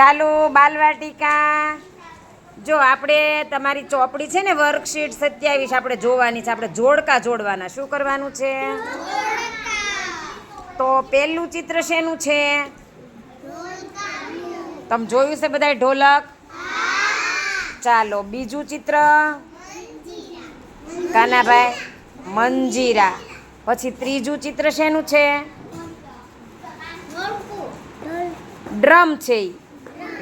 ચાલો, બાલવાટિકા. જો આપણે તમારી ચોપડી છે ને વર્કશીટ સત્યાવીસ આપણે જોવાની છે, આપણે જોડકા જોડવાના. શું કરવાનું છે? તો પહેલું ચિત્ર શેનું છે? તમે જોયું છે બધાય ઢોલક? ચાલો, બીજું ચિત્ર? કાનાભાઈ, મંજીરા. પછી ત્રીજું ચિત્ર શેનું છે? ડ્રમ છે ઈ.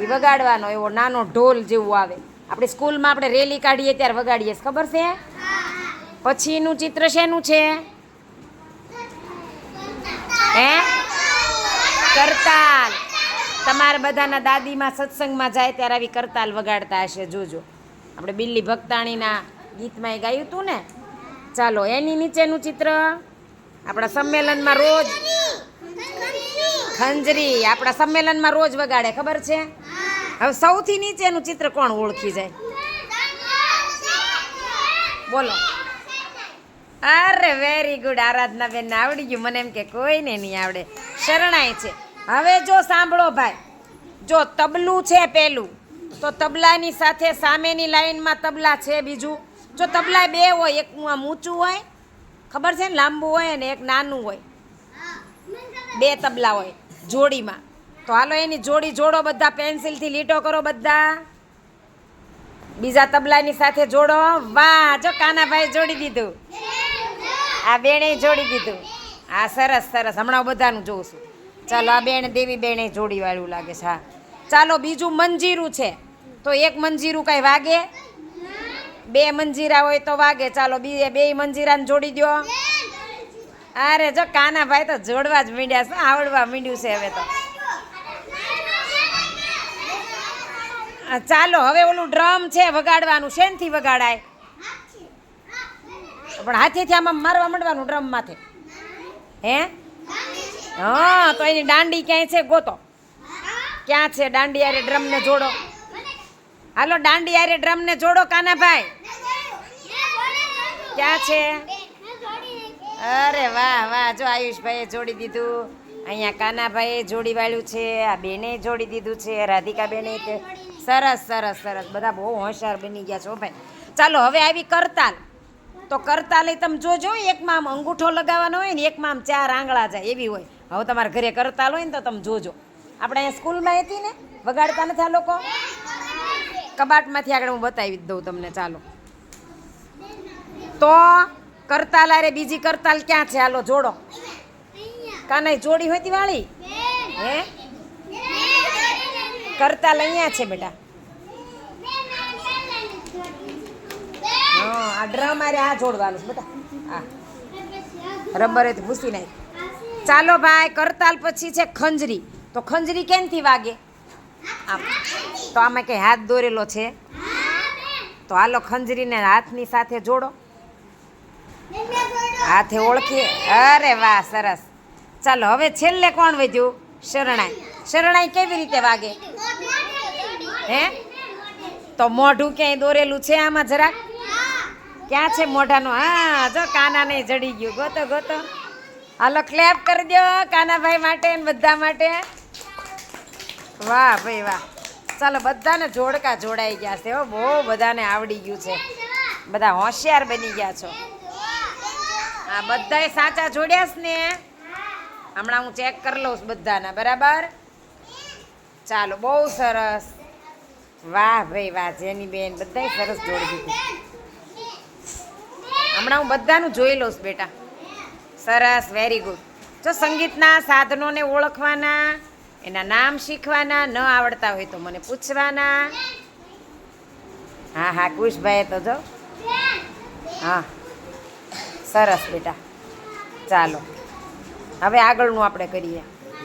એ વગાડવાનો એવો નાનો ઢોલ જેવું આવે. આપણે સ્કૂલમાં આપણે રેલી કાઢીએ ત્યારે વગાડીએ ખબર છે? પછીનું ચિત્ર શેનું છે? હે? કરતાલ. તમારા બધાના દાદીમાં સત્સંગમાં જાય ત્યારે આવી કરતાલ વગાડતા હશે. જોજો. આપણે બિલ્લી ભક્તાણીના ગીતમાં એ ગાયું હતું ને? ચાલો, એની નીચેનું ચિત્ર. આપણા સંમેલનમાં રોજ ખંજરી. આપણા સંમેલનમાં રોજ વગાડે. ખબર છે? હવે સૌથી નીચેનું ચિત્ર કોણ ઓળખી જાય? બોલો. અરે વેરી ગુડ આરાધના બેન આવડી ગયું. મને એમ કે કોઈને નહીં આવડે. શરણાઈ છે. હવે જો સાંભળો ભાઈ. જો તબલું છે પેલું, તો તબલાની સાથે સામેની લાઈનમાં તબલા છે બીજું. જો તબલા બે હોય, એક આમ ઊંચું હોય, ખબર છે ને, લાંબુ હોય અને એક નાનું હોય. બે તબલા હોય, જોડીમાં. તો હાલો એની જોડી જોડો બધા પેન્સિલથી લીટો કરો બધા. બીજા તબલાની સાથે જોડો. વાહ જો કાનાભાઈ જોડી દીધું. આ બેણે જોડી દીધું. આ સરસ સરસ. હમણાં બધાનું જોઉં છું. ચાલો આ બેન દેવી બેણે જોડી વાળું લાગે છે હા. ચાલો બીજું મંજીરું છે. તો એક મંજીરું કાંઈ વાગે? બે મંજીરા હોય તો વાગે. ચાલો બે બે મંજીરાને જોડી દો અરે જો કાનાભાઈ તો જોડવા જ મીડ્યા છે આવડવા મીડ્યું છે હવે તો આ ચાલો, હવે ઓલું ડ્રમ છે, વગાડવાનું, શેનથી વગાડાય? પણ હાથેથી આમાં મારવા માંડવાનું ડ્રમ માથે હે? હા, તો એની દાંડી ક્યાંય છે ગોતો. ક્યાં છે દાંડી આરે ડ્રમને જોડો? હાલો, દાંડી આરે ડ્રમને જોડો કાનાભાઈ ક્યાં છે? અરે વાહ વાહ, જો આયુષભાઈએ જોડી દીધું. અહીંયા કાનાભાઈએ જોડી વાળ્યું છે, આ બેને જોડી દીધું છે રાધિકા બેને સરસ સરસ સરસ. બધા બહુ હોશિયાર બની ગયા છો ભાઈ. ચાલો, હવે આવી કરતાલ. તો કરતાલ તમે જોજો એકમાં આમ અંગૂઠો લગાવવાનો હોય ને એકમાં આમ ચાર આંગળા જાય, એવી હોય. હવે તમારા ઘરે કરતાલ હોય ને, તો તમે જોજો. આપણે અહીંયા સ્કૂલમાં હતી ને, વગાડતા નથી આ લોકો? કબાટમાંથી આગળ હું બતાવી દઉં તમને, ચાલો. તો કરતાલ અરે બીજી કરતાલ ક્યાં છે? હાલો, જોડો. કાનાઈ જોડી હોય વાળી? હે? કરતાલ લઈયા છે બેટા. હા, આ ડ્રમ આરે આ જોડવાનું છે બેટા. આ. રબરેથી ભૂસી નાખ. ચાલો ભાઈ, કરતાલ પછી છે ખંજરી. તો ખંજરી કેમથી વાગે? આમ. તો આમાં કંઈ હાથ દોરેલો છે? તો હાલો ખંજરીને હાથની સાથે જોડો. હાથે ઓળખીએ. અરે વાહ, સરસ. ચાલો, હવે છેલ્લે કોણ વધ્યું? શરણાઈ. શરણાઈ કેવી રીતે વાગે? હે? તો મોઢું ક્યાંય દોરેલું છે આમાં જરાક? ક્યાં છે મોઢાનું? હા, જો કાનાને જડી ગયું. ગોતો ગોતો. હાલો ક્લેપ કરી દો કાનાભાઈ માટે બધા માટે. વાહ, ભાઈ, વાહ. ચાલો, બધાને જોડકા જોડાઈ ગયા છે હો. બહુ બધાને આવડી ગયું છે. બધા હોશિયાર બની ગયા છો. આ બધાએ સાચા જોડ્યા છે ને. હમણાં હું ચેક કરી લઉં છું બધાના, બરાબર? ચાલો, બહુ સરસ. વાહ ભાઈ, વાહ, જેની બેન બધાય સરસ જોડી દીધું. હમણાં હું બધાનું જોઈ લઉં છું, બેટા. સરસ વેરી ગુડ જો સંગીતના સાધનોને ઓળખવાના, એના નામ શીખવાના, ન આવડતા હોય તો મને પૂછવાના. હા હા કુશભાઈ તો જો. હા. સરસ, બેટા. ચાલો. હવે આગળનું આપણે કરીએ.